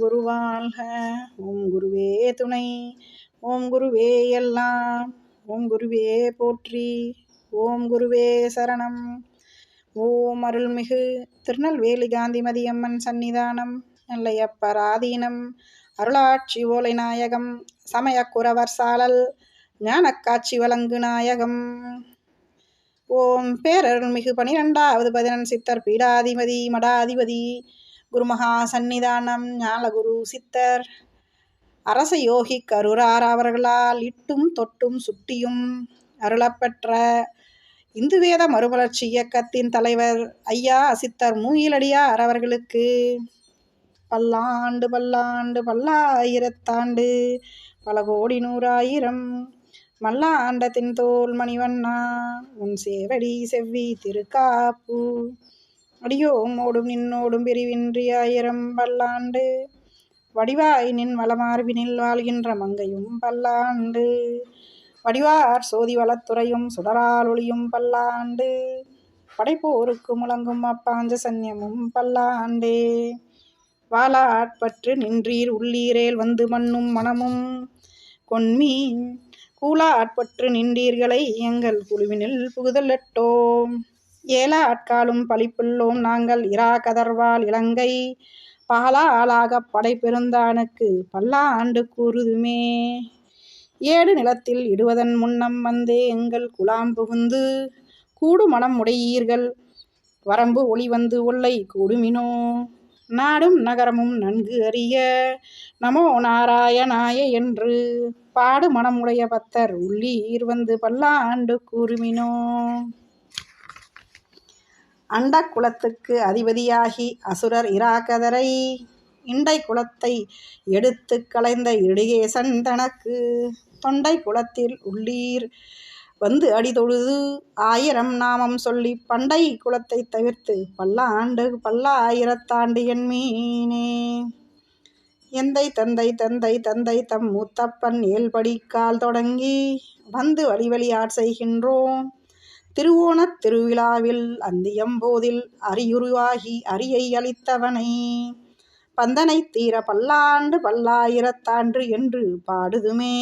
குருவாழ்க ஓம் குருவே துணை. ஓம் குருவே எல்லாம். ஓம் குருவே போற்றி. ஓம் குருவே சரணம். ஓம் அருள்மிகு திருநெல்வேலி காந்திமதி அம்மன் சன்னிதானம் நல்லையப்பராதீனம். அருளாட்சி ஓலை நாயகம். சமயக்குறவர் சாலல். ஞானக்காட்சி வழங்கு நாயகம். ஓம் பேரருள்மிகு பனிரெண்டாவது பதினன் சித்தர் பீடாதிபதி மடாதிபதி. குருமகா சந்நிதானம் ஞாலகுரு சித்தர் அரச யோகி கருரார் அவர்களால் இட்டும் தொட்டும் சுட்டியும் அருளப்பெற்ற இந்து வேத மறுமலர்ச்சி இயக்கத்தின் தலைவர் ஐயா அசித்தர் மூயிலடியார் அவர்களுக்கு பல்லாண்டு பல்லாண்டு பல்லாயிரத்தாண்டு பல கோடி நூறாயிரம் மல்லாண்டத்தின் தோல் மணிவண்ணா உன் சேவடி செவ்வி திருக்காப்பு. அடியோம் ஓடும் நின்னோடும் பிரிவின்றி ஆயிரம் பல்லாண்டு. வடிவாய் நின் வளமார்பினில் வாழ்கின்ற மங்கையும் பல்லாண்டு. வடிவார் சோதி வளத்துறையும் சுடரால் ஒளியும் பல்லாண்டு. படைப்போருக்கு முழங்கும் அப்பாஞ்ச சன்யமும் பல்லாண்டே. வாலாட்பற்று நின்றீர் உள்ளீரேல் வந்து மண்ணும் மனமும் கொன்மீன். கூலாட்பற்று நின்றீர்களை எங்கள் குழுவினில் புகுதலட்டோம் ஏல ஆட்காலும் பழிப்புள்ளோம் நாங்கள் இரா கதர்வால் இலங்கை. பாலா ஆளாக படை பெருந்தானுக்கு பல்லாண்டு கூறுதுமே. ஏடு நிலத்தில் இடுவதன் முன்னம் வந்தே எங்கள் குலாம் புகுந்து கூடு மனம் உடையீர்கள். வரம்பு ஒளி வந்து ஒல்லை கூடுமினோ. நாடும் நகரமும் நன்கு அறிய நமோ நாராயணாய என்று பாடு மனமுடைய பத்தர் உள்ளீர் வந்து பல்லாண்டு கூறுமினோ. அண்ட குலத்துக்கு அதிபதியாகி அசுரர் இராகதரை இண்டை குலத்தை எடுத்து களைந்த இடுகேசன் தனக்கு தொண்டை குலத்தில் உள்ளீர். வந்து அடி தொழுது ஆயிரம் நாமம் சொல்லி பண்டை குலத்தை தவிர்த்து பல்லாண்டு பல்லாயிரத்தாண்டு என் மீனே. எந்தை தந்தை தந்தை தந்தை தம் மூத்தப்பன் ஏழ்படிக்கால் தொடங்கி வந்து வழி வழியாட் செய்கின்றோம். திருவோணத் திருவிழாவில் அந்தியம்போதில் அரியுருவாகி அரியை அளித்தவனை. பந்தனை தீர பல்லாண்டு பல்லாயிரத்தாண்டு என்று பாடுதுமே.